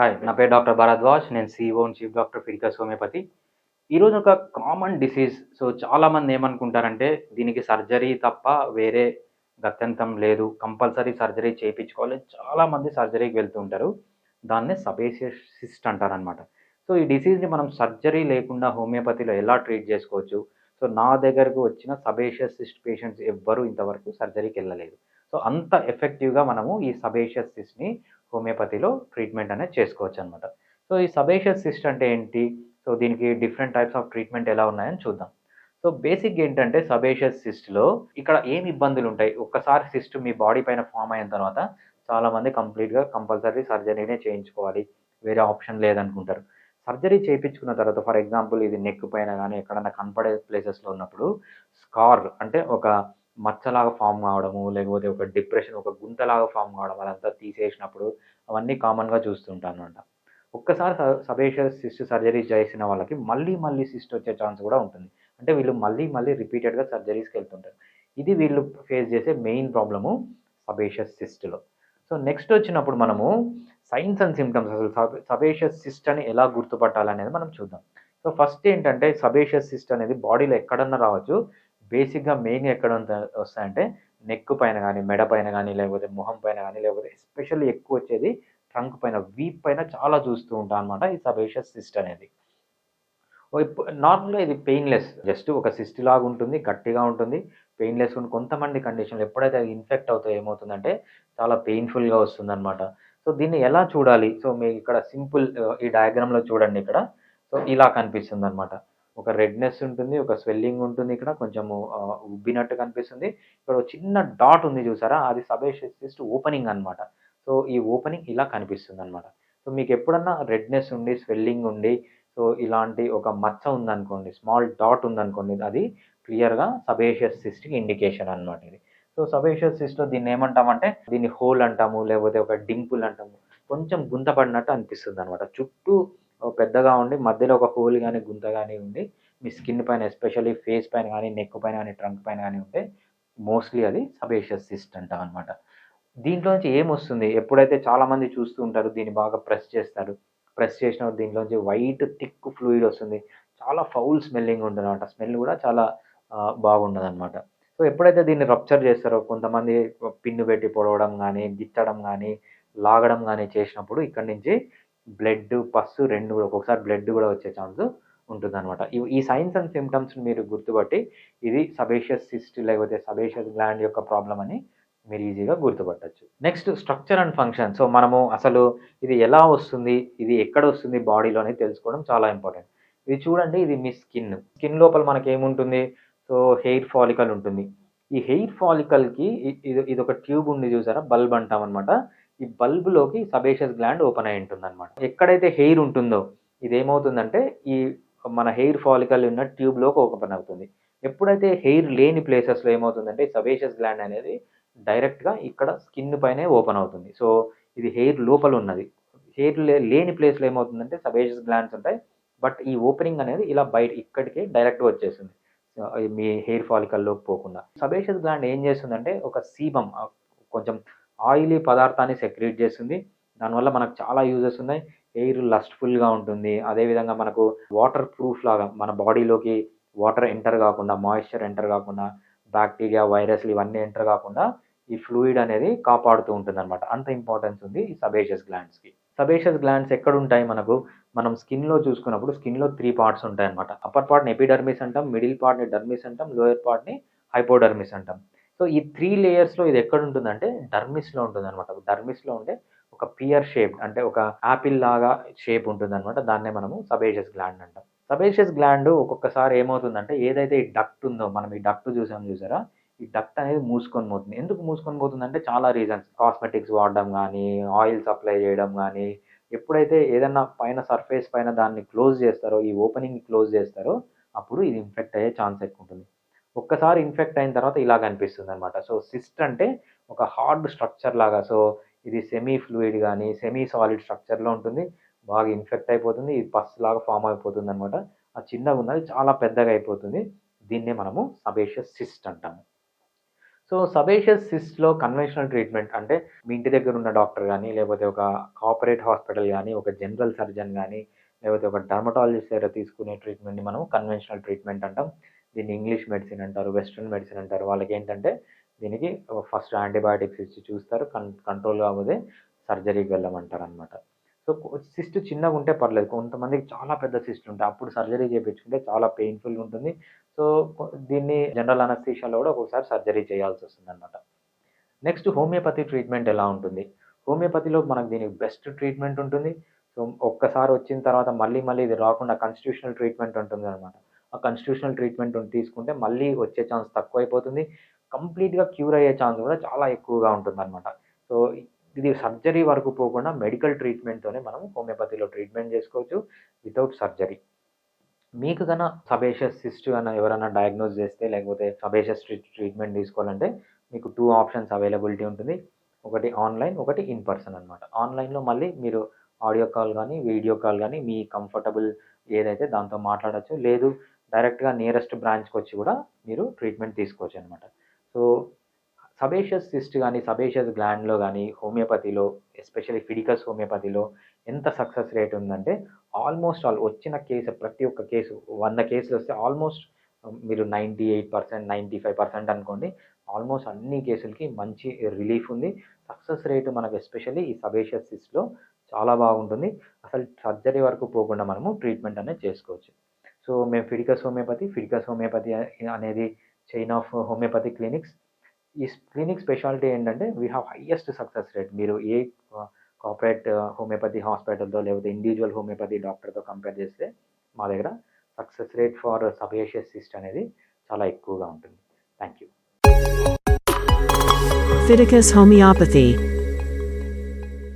Hi నా పేరు doctor Bharadwaj నేను CEO chief doctor Fidicus homeopathy ఈరోజు ఒక కామన్ డిసీజ్ సో చాలామంది ఏమనుకుంటారంటే దీనికి సర్జరీ తప్ప వేరే గత్యంతం లేదు. కంపల్సరీ సర్జరీ చేయించుకోవాలి. చాలామంది సర్జరీకి వెళ్తూ ఉంటారు. దాన్నే సబేసియస్ సిస్ట్ అంటారనమాట సో ఈ డిసీజ్ని మనం సర్జరీ లేకుండా హోమియోపతిలో ఎలా ట్రీట్ చేసుకోవచ్చు? సో నా దగ్గరకు వచ్చిన సబేషియస్ సిస్ట్ పేషెంట్స్ ఎవ్వరూ ఇంతవరకు సర్జరీకి వెళ్ళలేదు. సో అంత ఎఫెక్టివ్గా మనము ఈ సబేషియస్ సిస్ట్ని హోమియోపతిలో ట్రీట్మెంట్ అనేది చేసుకోవచ్చు అనమాట సో ఈ సబేషియస్ సిస్ట్ అంటే ఏంటి? సో దీనికి డిఫరెంట్ టైప్స్ ఆఫ్ ట్రీట్మెంట్ ఎలా ఉన్నాయని చూద్దాం. సో బేసిక్ ఏంటంటే సబేషియస్ సిస్ట్లో ఇక్కడ ఏం ఇబ్బందులు ఉంటాయి? ఒక్కసారి సిస్ట్ మీ బాడీ పైన ఫామ్ అయిన తర్వాత చాలామంది కంప్లీట్గా కంపల్సరీ సర్జరీనే చేయించుకోవాలి. వేరే ఆప్షన్ లేదనుకుంటారు. సర్జరీ చేయించుకున్న తర్వాత ఫర్ ఎగ్జాంపుల్ ఇది నెక్ పైన కానీ ఎక్కడన్నా కనపడే ప్లేసెస్లో ఉన్నప్పుడు స్కార్ అంటే ఒక మచ్చలాగా ఫామ్ కావడము లేకపోతే ఒక డిప్రెషన్ ఒక గుంతలాగా ఫామ్ కావడం అదంతా తీసేసినప్పుడు అవన్నీ కామన్గా చూస్తుంటాను అంట ఒక్కసారి సబేషియస్ సిస్ట్ సర్జరీ చేసిన వాళ్ళకి మళ్ళీ మళ్ళీ సిస్ట్ వచ్చే ఛాన్స్ కూడా ఉంటుంది. అంటే వీళ్ళు మళ్ళీ మళ్ళీ రిపీటెడ్గా సర్జరీస్కి వెళ్తుంటారు. ఇది వీళ్ళు ఫేస్ చేసే మెయిన్ ప్రాబ్లము సబేషియస్ సిస్ట్లో. సో నెక్స్ట్ వచ్చినప్పుడు మనము సైన్స్ అండ్ సిమ్టమ్స్ అసలు సబేషియస్ సిస్ట్ అని ఎలా గుర్తుపట్టాలనేది మనం చూద్దాం. సో ఫస్ట్ ఏంటంటే సబేషియస్ సిస్ట్ అనేది బాడీలో ఎక్కడన్నా రావచ్చు. బేసిక్గా మెయిన్ ఎక్కడ వస్తాయంటే నెక్ పైన కానీ మెడ పైన కానీ లేకపోతే మొహం పైన కానీ లేకపోతే ఎస్పెషల్లీ ఎక్కువ వచ్చేది ట్రంక్ పైన వీప్ పైన చాలా చూస్తూ ఉంటాం అనమాట ఈ సబేషియస్ సిస్ట్ అనేది. నార్మల్గా ఇది పెయిన్లెస్. జస్ట్ ఒక సిస్ట్ లాగా ఉంటుంది గట్టిగా ఉంటుంది. పెయిన్లెస్ ఉంటుంది కొంతమంది కండిషన్లు ఎప్పుడైతే అది ఇన్ఫెక్ట్ అవుతాయో ఏమవుతుందంటే చాలా పెయిన్ఫుల్గా వస్తుంది అనమాట సో దీన్ని ఎలా చూడాలి? సో మీకు ఇక్కడ సింపుల్ ఈ డయాగ్రామ్లో చూడండి ఇక్కడ. సో ఇలా కనిపిస్తుంది అనమాట ఒక రెడ్నెస్ ఉంటుంది ఒక స్వెల్లింగ్ ఉంటుంది ఇక్కడ కొంచెము ఉబ్బినట్టు కనిపిస్తుంది. ఇక్కడ ఒక చిన్న డాట్ ఉంది చూసారా? అది సబేషియస్ సిస్ట్ ఓపెనింగ్ అనమాట సో ఈ ఓపెనింగ్ ఇలా కనిపిస్తుంది అనమాట సో మీకు ఎప్పుడన్నా రెడ్నెస్ ఉండి స్వెల్లింగ్ ఉండి సో ఇలాంటి ఒక మచ్చ ఉందనుకోండి స్మాల్ డాట్ ఉందనుకోండి అది క్లియర్గా సబేషియస్ సిస్ట్కి ఇండికేషన్ అనమాట ఇది. సో సబేషియస్ సిస్ట్లో దీన్ని ఏమంటామంటే దీన్ని హోల్ అంటాము లేకపోతే ఒక డింపుల్ అంటాము కొంచెం గుంతపడినట్టు అనిపిస్తుంది అనమాట చుట్టూ పెద్దగా ఉండి మధ్యలో ఒక హోల్ కానీ గుంత కానీ ఉండి మీ స్కిన్ పైన ఎస్పెషల్లీ ఫేస్ పైన కానీ నెక్ పైన కానీ ట్రంక్ పైన కానీ ఉంటే మోస్ట్లీ అది సబేషియస్ సిస్ట్ అంటాం అనమాట దీంట్లో నుంచి ఏమొస్తుంది? ఎప్పుడైతే చాలామంది చూస్తూ ఉంటారు దీన్ని బాగా ప్రెస్ చేస్తారు ప్రెస్ చేసిన దీంట్లోంచి వైట్ థిక్ ఫ్లూయిడ్ వస్తుంది. చాలా ఫౌల్ స్మెల్లింగ్ ఉంటుంది అనమాట స్మెల్ కూడా చాలా బాగుండదు అనమాట సో ఎప్పుడైతే దీన్ని రప్చర్ చేస్తారో కొంతమంది పిన్ను పెట్టి పొడవడం కానీ గిచ్చడం కానీ లాగడం కానీ చేసినప్పుడు ఇక్కడ నుంచి బ్లడ్ పస్సు రెండు కూడా ఒక్కొక్కసారి బ్లడ్ కూడా వచ్చే ఛాన్స్ ఉంటుంది అనమాట ఈ సైన్స్ అండ్ సిమ్టమ్స్ మీరు గుర్తుపట్టి ఇది సబేషియస్ సిస్ట్ లేకపోతే సబేషియస్ గ్లాండ్ యొక్క ప్రాబ్లం అని మీరు ఈజీగా గుర్తుపట్టచ్చు. Next structure and function. So మనము అసలు ఇది ఎలా వస్తుంది ఇది ఎక్కడ వస్తుంది బాడీలో అనేది తెలుసుకోవడం చాలా ఇంపార్టెంట్. ఇది చూడండి ఇది మీ స్కిన్. స్కిన్ లోపల మనకి ఏముంటుంది? సో హెయిర్ ఫాలికల్ ఉంటుంది. ఈ హెయిర్ ఫాలికల్కి ఇది ఇది ఒక ట్యూబ్ ఉంది చూసారా? బల్బ్ అంటాం అనమాట ఈ బల్బ్లోకి సబేషియస్ గ్లాండ్ ఓపెన్ అయి ఉంటుంది అనమాట ఎక్కడైతే హెయిర్ ఉంటుందో ఇది ఏమవుతుందంటే ఈ మన హెయిర్ ఫాలికల్ ఉన్న ట్యూబ్లోకి ఓపెన్ అవుతుంది. ఎప్పుడైతే హెయిర్ లేని ప్లేసెస్లో ఏమవుతుందంటే సబేషియస్ గ్లాండ్ అనేది డైరెక్ట్గా ఇక్కడ స్కిన్ పైనే ఓపెన్ అవుతుంది. సో ఇది హెయిర్ లోపల ఉన్నది. హెయిర్ లేని ప్లేస్లో ఏమవుతుందంటే సబేషియస్ గ్లాండ్స్ ఉంటాయి. బట్ ఈ ఓపెనింగ్ అనేది ఇలా బయట ఇక్కడికే డైరెక్ట్గా వచ్చేస్తుంది మీ హెయిర్ ఫాలికల్లోకి పోకుండా. సబేషియస్ గ్లాండ్ ఏం చేస్తుందంటే ఒక సీబం కొంచెం ఆయిలీ పదార్థాన్ని సెక్రేట్ చేస్తుంది. దానివల్ల మనకు చాలా యూజెస్ ఉన్నాయి. ఎయిర్ లస్ట్ఫుల్గా ఉంటుంది. అదేవిధంగా మనకు వాటర్ ప్రూఫ్ లాగా మన బాడీలోకి వాటర్ ఎంటర్ కాకుండా మాయిశ్చర్ ఎంటర్ కాకుండా బ్యాక్టీరియా వైరస్లు ఇవన్నీ ఎంటర్ కాకుండా ఈ ఫ్లూయిడ్ అనేది కాపాడుతూ ఉంటుంది అనమాట అంత ఇంపార్టెన్స్ ఉంది ఈ సబేషియస్ గ్లాండ్స్కి. సబేషియస్ గ్లాండ్స్ ఎక్కడ ఉంటాయి మనకు? మనం స్కిన్లో చూసుకున్నప్పుడు స్కిన్లో త్రీ పార్ట్స్ ఉంటాయి అనమాట అప్పర్ పార్ట్ని ఎపిడర్మిస్ అంటాం మిడిల్ పార్ట్ని డర్మిస్ అంటాం లోయర్ పార్ట్ని హైపోడర్మిస్ అంటాం. సో ఈ త్రీ లేయర్స్లో ఇది ఎక్కడ ఉంటుందంటే డర్మిస్లో ఉంటుంది అనమాట డర్మిస్లో ఉంటే ఒక పియర్ షేప్ అంటే ఒక యాపిల్ లాగా షేప్ ఉంటుంది అనమాట దాన్నే మనము సబేషియస్ గ్లాండ్ అంటాం. సబేషియస్ గ్లాండ్ ఒక్కొక్కసారి ఏమవుతుందంటే ఏదైతే ఈ డక్ట్ ఉందో మనం ఈ డక్ట్ చూసాం చూసారా? ఈ డక్ట్ అనేది మూసుకొని పోతుంది. ఎందుకు మూసుకొని పోతుందంటే చాలా రీజన్స్ కాస్మెటిక్స్ వాడడం కానీ ఆయిల్ సప్లై చేయడం కానీ ఎప్పుడైతే ఏదన్నా పైన సర్ఫేస్ పైన దాన్ని క్లోజ్ చేస్తారో ఈ ఓపెనింగ్ క్లోజ్ చేస్తారో అప్పుడు ఇది ఇన్ఫెక్ట్ అయ్యే ఛాన్స్ ఎక్కువ ఉంటుంది. ఒక్కసారి ఇన్ఫెక్ట్ అయిన తర్వాత ఇలా కనిపిస్తుంది అనమాట సో సిస్ట్ అంటే ఒక హార్డ్ స్ట్రక్చర్ లాగా సో ఇది సెమీ ఫ్లూయిడ్ కానీ సెమీ సాలిడ్ స్ట్రక్చర్లో ఉంటుంది. బాగా ఇన్ఫెక్ట్ అయిపోతుంది. ఇది పస్ లాగా ఫామ్ అయిపోతుంది అనమాట ఆ చిన్నగా ఉన్నది చాలా పెద్దగా అయిపోతుంది. దీన్నే మనము సబేషియస్ సిస్ట్ అంటాము. సో సబేషియస్ సిస్ట్‌లో కన్వెన్షనల్ ట్రీట్మెంట్ అంటే మీ ఇంటి దగ్గర ఉన్న డాక్టర్ కానీ లేకపోతే ఒక కార్పొరేట్ హాస్పిటల్ కానీ ఒక జనరల్ సర్జన్ కానీ లేకపోతే ఒక డర్మటాలజిస్ట్ దగ్గర తీసుకునే ట్రీట్మెంట్‌ని మనం కన్వెన్షనల్ ట్రీట్మెంట్ అంటాం. దీన్ని ఇంగ్లీష్ మెడిసిన్ అంటారు. వెస్ట్రన్ మెడిసిన్ అంటారు. వాళ్ళకి ఏంటంటే దీనికి ఫస్ట్ యాంటీబయాటిక్స్ ఇచ్చి చూస్తారు. కన్ కంట్రోల్ కాకపోతే సర్జరీకి వెళ్ళమంటారు అనమాట సో సిస్ట్ చిన్నగుంటే పర్లేదు. కొంతమందికి చాలా పెద్ద సిస్ట్ ఉంటాయి. అప్పుడు సర్జరీ చేయించుకుంటే చాలా పెయిన్‌ఫుల్‌గా ఉంటుంది. సో దీన్ని జనరల్ అనస్థీషియాలో కూడా ఒక్కొక్కసారి సర్జరీ చేయాల్సి వస్తుందన్నమాట నెక్స్ట్ హోమియోపతి ట్రీట్మెంట్ ఎలా ఉంటుంది? హోమియోపతిలో మనకు దీనికి బెస్ట్ ట్రీట్మెంట్ ఉంటుంది. సో ఒక్కసారి వచ్చిన తర్వాత మళ్ళీ మళ్ళీ ఇది రాకుండా కాన్స్టిట్యూషనల్ ట్రీట్మెంట్ ఉంటుంది అనమాట ఆ కాన్స్టిట్యూషనల్ ట్రీట్మెంట్ తీసుకుంటే మళ్ళీ వచ్చే ఛాన్స్ తక్కువైపోతుంది. కంప్లీట్‌గా క్యూర్ అయ్యే ఛాన్స్ కూడా చాలా ఎక్కువగా ఉంటుందన్నమాట సో ఇది సర్జరీ వరకు పోకుండా మెడికల్ ట్రీట్మెంట్‌తోనే మనం హోమియోపతిలో ట్రీట్మెంట్ చేసుకోవచ్చు వితౌట్ సర్జరీ. మీకు కన్నా సబేషియస్ సిస్ట్ కన్నా ఎవరైనా డయాగ్నోస్ చేస్తే లేకపోతే సబేషియస్ ట్రీట్మెంట్ తీసుకోవాలంటే మీకు టూ ఆప్షన్స్ అవైలబిలిటీ ఉంటుంది. ఒకటి ఆన్‌లైన్, ఒకటి ఇన్ పర్సన్ అనమాట. ఆన్‌లైన్‌లో మళ్ళీ మీరు ఆడియో కాల్ కానీ వీడియో కాల్ కానీ మీ కంఫర్టబుల్ ఏదైతే దాంతో మాట్లాడచ్చు లేదు డైరెక్ట్‌గా నియరెస్ట్ బ్రాంచ్‌కొచ్చి కూడా మీరు ట్రీట్మెంట్ తీసుకోవచ్చు అనమాట సో సబేషియస్ సిస్ట్ కానీ సబేషియస్ గ్లాండ్‌లో కానీ హోమియోపతిలో ఎస్పెషల్లీ ఫిడికస్ హోమియోపతిలో ఎంత సక్సెస్ రేట్ ఉందంటే ఆల్మోస్ట్ ఆల్ వచ్చిన కేసు ప్రతి ఒక్క కేసు వంద కేసులు వస్తే ఆల్మోస్ట్ um, మీరు 98%, 95% అనుకోండి. ఆల్మోస్ట్ అన్ని కేసులకి మంచి రిలీఫ్ ఉంది. సక్సెస్ రేట్ మనకు ఎస్పెషల్లీ ఈ సబేషియస్ సిస్ట్‌లో చాలా బాగుంటుంది. అసలు సర్జరీ వరకు పోకుండా మనము ట్రీట్మెంట్ అనేది చేసుకోవచ్చు. సో మేము ఫిడికస్ హోమియోపతి, ఫిడికస్ హోమియోపతి అనేది చైన్ ఆఫ్ హోమియోపతి క్లినిక్స్. ఈ క్లినిక్ స్పెషాలిటీ ఏంటంటే we have highest success rate. మీరు ఏ కోఆపరేట్ కార్పొరేట్ హోమియోపతి హాస్పిటల్‌తో లేకపోతే ఇండివిజువల్ హోమియోపతి డాక్టర్‌తో కంపేర్ చేస్తే మా దగ్గర success rate for sebaceous cyst అనేది చాలా ఎక్కువగా ఉంటుంది. Thank you. Fiticus Homeopathy